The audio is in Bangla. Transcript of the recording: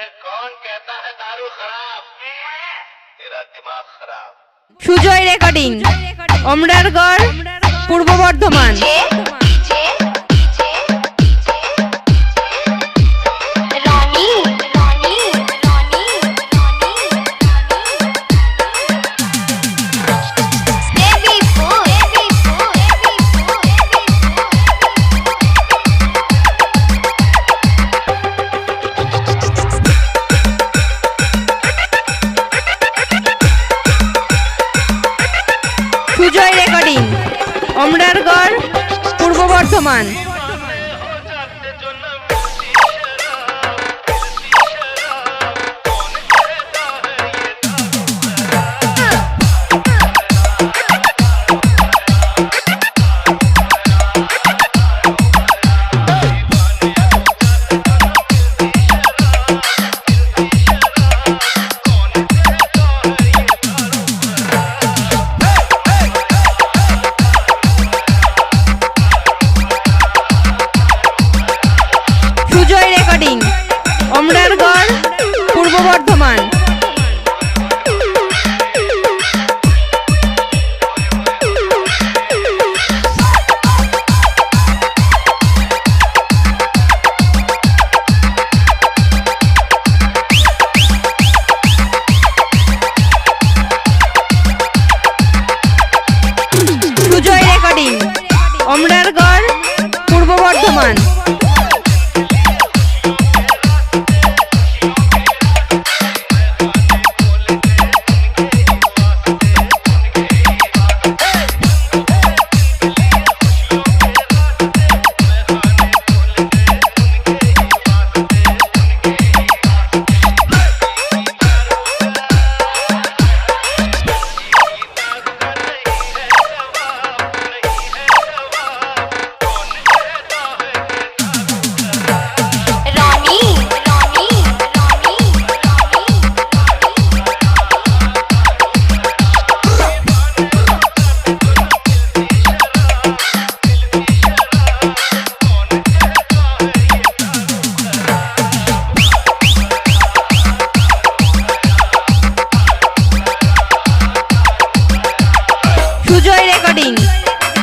कौन कहता है दारू खराब तेरा दिमाग खराब সুজয় রেকর্ডিং অমরারগড় পূর্ব বর্ধমান অমরারগড় পূর্ব বর্ধমান। পূর্ব বর্ধমান। সুজয়